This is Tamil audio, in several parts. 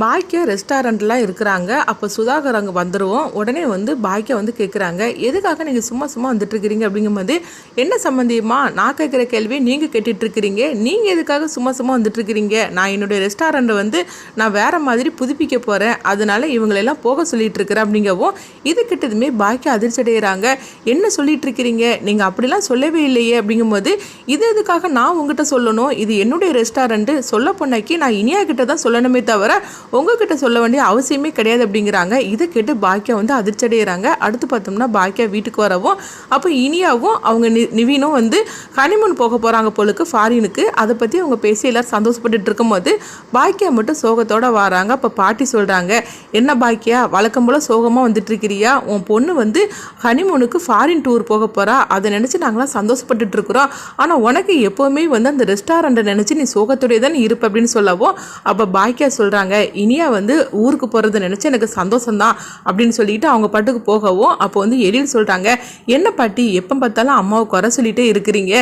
பாக்கியா ரெஸ்டாரண்ட்லாம் இருக்கிறாங்க. அப்போ சுதாகர் அங்கே வந்துடுவோம் உடனே வந்து பாக்கியா வந்து கேட்குறாங்க எதுக்காக நீங்கள் சும்மா சும்மா வந்துட்டுருக்கிறீங்க? அப்படிங்கும்போது என்ன சம்மந்தியமா நான் கேட்குற கேள்வி நீங்கள் கேட்டுட்ருக்கிறீங்க நீங்கள் எதுக்காக சும்மா சும்மா வந்துட்டுருக்கிறீங்க? நான் என்னுடைய ரெஸ்டாரண்ட்டை வந்து நான் வேறு மாதிரி புதுப்பிக்க போகிறேன் அதனால் இவங்களெல்லாம் போக சொல்லிகிட்ருக்கிறேன் அப்படிங்கவும் இது கிட்டதுமே பாக்கியா அதிர்ச்சி அடைகிறாங்க என்ன சொல்லிகிட்ருக்கிறீங்க நீங்கள் அப்படிலாம் சொல்லவே இல்லையே அப்படிங்கும்போது இது எதுக்காக நான் உங்ககிட்ட சொல்லணும்? இது என்னுடைய ரெஸ்டாரண்ட்டு. சொல்ல பொண்ணாக்கி நான் இனியா கிட்ட தான் சொல்லணுமே தவிர உங்ககிட்ட சொல்ல வேண்டிய அவசியமே கிடையாது அப்படிங்கிறாங்க. இதை கேட்டு பாக்கியா வந்து அதிர்ச்சி அடைகிறாங்க அடுத்து பார்த்தோம்னா பாக்கியா வீட்டுக்கு வரவும் அப்போ இனியாவும் அவங்க நி நிவீனும் வந்து ஹனிமூன் போக போகிறாங்க போலுக்கு ஃபாரினுக்கு அதை பற்றி அவங்க பேசி எல்லோரும் சந்தோஷப்பட்டுட்டு இருக்கும்போது பாக்கியா மட்டும் சோகத்தோடு வராங்க. அப்போ பாட்டி சொல்கிறாங்க என்ன பாக்கியா வழக்கம் போல் சோகமாக வந்துட்டுருக்கிறியா? உன் பொண்ணு வந்து ஹனிமூனுக்கு ஃபாரின் டூர் போக போகிறா அதை நினச்சி நாங்களாம் சந்தோஷப்பட்டுட்டு இருக்கிறோம். ஆனால் உனக்கு எப்போவுமே வந்து அந்த ரெஸ்டாரண்ட்டை நினச்சி நீ சோகத்துடைய தான் இருப்ப அப்படின்னு சொல்லவும் அப்போ பாக்கியா சொல்கிறாங்க இனியா வந்து ஊருக்கு போகிறத நினச்சி எனக்கு சந்தோஷம்தான் அப்படின்னு சொல்லிட்டு அவங்க பாட்டுக்கு போகவும் அப்போ வந்து எழில் சொல்கிறாங்க என்ன பாட்டி எப்போ பார்த்தாலும் அம்மாவை குறை சொல்லிட்டே இருக்கிறீங்க?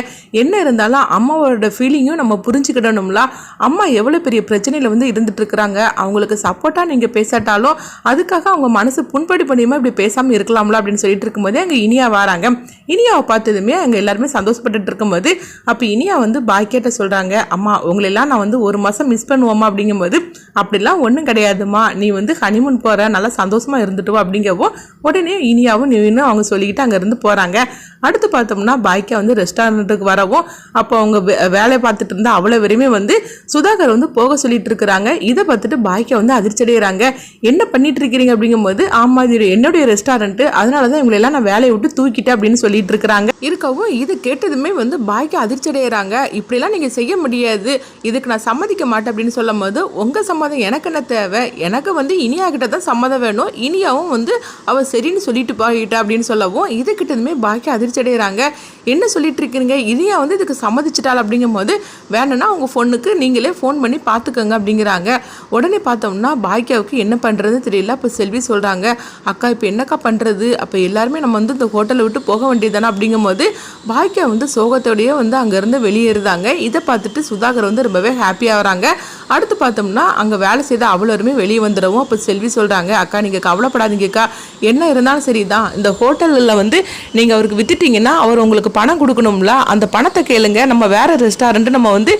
என்ன இருந்தாலும் அம்மாவோட ஃபீலிங்கும் நம்ம புரிஞ்சுக்கிடணும்ல? அம்மா எவ்வளோ பெரிய பிரச்சனையில் வந்து இருந்துட்டு இருக்கிறாங்க? அவங்களுக்கு சப்போர்ட்டாக நீங்கள் பேசாட்டாலும் அதுக்காக அவங்க மனசு புண்படி பண்ணியுமா இப்படி பேசாமல் இருக்கலாம்ல? அப்படின்னு சொல்லிட்டு இருக்கும்போது அங்கே இனியா வராங்க. இனியாவை பார்த்ததுமே அங்கே எல்லாருமே சந்தோஷப்பட்டுட்டு இருக்கும்போது அப்போ இனியா வந்து பாக்கியட்ட சொல்கிறாங்க அம்மா உங்களெல்லாம் நான் வந்து ஒரு மாதம் மிஸ் பண்ணுவோமா? அப்படிங்கும்போது அப்படிலாம் ஒன்றும் கிடையாதும்மா. நீ வந்து ஹனிமூன் போகிற நல்லா சந்தோஷமாக இருந்துட்டு அப்படிங்கவோ உடனே இனியாவும் நீனும் அவங்க சொல்லிக்கிட்டு அங்கேருந்து போகிறாங்க அடுத்து பார்த்தோம்னா பாய்க்கா வந்து ரெஸ்டாரண்ட்டுக்கு வரவும் அப்போ அவங்க வே- வேலை பார்த்துட்டு இருந்தா அவ்வளோ வரையுமே வந்து சுதாகர் வந்து போக சொல்லிட்டு இருக்கிறாங்க. இதை பார்த்துட்டு பாய்க்கா வந்து அதிர்ச்சி அடைகிறாங்க என்ன பண்ணிட்டு இருக்கிறீங்க அப்படிங்கும்போது ஆமா இது என்னுடைய ரெஸ்டாரண்ட்டு அதனால தான் இவங்களெல்லாம் நான் வேலையை விட்டு தூக்கிட்டேன் அப்படின்னு சொல்லிட்டு இருக்கிறாங்க. இருக்கவும் இது கேட்டதுமே வந்து பாய்க்கா அதிர்ச்சி அடைகிறாங்க இப்படிலாம் நீங்கள் செய்ய முடியாது. இதுக்கு நான் சம்மதிக்க மாட்டேன் அப்படின்னு சொல்லும் போது உங்கள் சம்மதம் எனக்கு என்ன தேவை? எனக்கு வந்து இனியா கிட்ட தான் சம்மதம் வேணும். இனியாவும் வந்து அவள் சரின்னு சொல்லிட்டு போயிட்டா அப்படின்னு சொல்லவும் இது கிட்டதுமே பாக்கி அதிர்ச்சி அடைகிறாங்க என்ன சொல்லிட்டு இருக்கீங்க இனியா வந்து இதுக்கு சம்மதிச்சிட்டாள் அப்படிங்கும் போது வேணும்னா உங்கள் ஃபோனுக்கு நீங்களே ஃபோன் பண்ணி பார்த்துக்கோங்க அப்படிங்கிறாங்க. உடனே பார்த்தோம்னா பாக்கியாவுக்கு என்ன பண்ணுறதுன்னு தெரியல. அப்போ செல்வி சொல்கிறாங்க அக்கா இப்போ என்னக்கா பண்ணுறது அப்போ எல்லாருமே நம்ம வந்து இந்த ஹோட்டலை விட்டு போக வேண்டியதானே அப்படிங்கும்போது பாக்கியா வந்து சோகத்தோடையே வந்து அங்கேருந்து வெளியேறுதாங்க இதை பார்த்துட்டு சுதாகர் வந்து ரொம்பவே ஹாப்பியாக வராங்க அடுத்து பார்த்தோம்னா அங்கே வேலை செய்த அவ்வளோருமே வெளியே வந்துடவும் அப்போ செல்வி சொல்கிறாங்க அக்கா நீங்கள் கவலைப்படாதீங்கக்கா. என்ன இருந்தாலும் சரி தான் இந்த ஹோட்டலில் வந்து நீங்கள் அவருக்கு கேட்டிங்கன்னா அவர் உங்களுக்கு பணம் கொடுக்கணும்ல அந்த பணத்தை கேளுங்க நம்ம வேற ரெஸ்டாரண்ட் நம்ம வந்து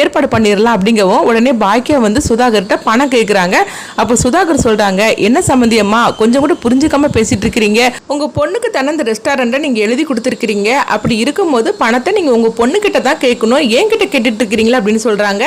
ஏற்பாடு பண்ணிடலாம் அப்படிங்கவும் உடனே பாக்கியா வந்து சுதாகர்கிட்ட பணம் கேட்குறாங்க அப்போ சுதாகர் சொல்கிறாங்க என்ன சம்மந்தியம்மா கொஞ்சம் கூட புரிஞ்சுக்காம பேசிட்டு இருக்கிறீங்க உங்கள் பொண்ணுக்கு தானே இந்த ரெஸ்டாரண்ட்டை நீங்கள் எழுதி கொடுத்துருக்கிறீங்க. அப்படி இருக்கும்போது பணத்தை நீங்கள் உங்கள் பொண்ணுக்கிட்ட தான் கேட்கணும். என்கிட்ட கேட்டுட்டு இருக்கிறீங்களா? அப்படின்னு சொல்கிறாங்க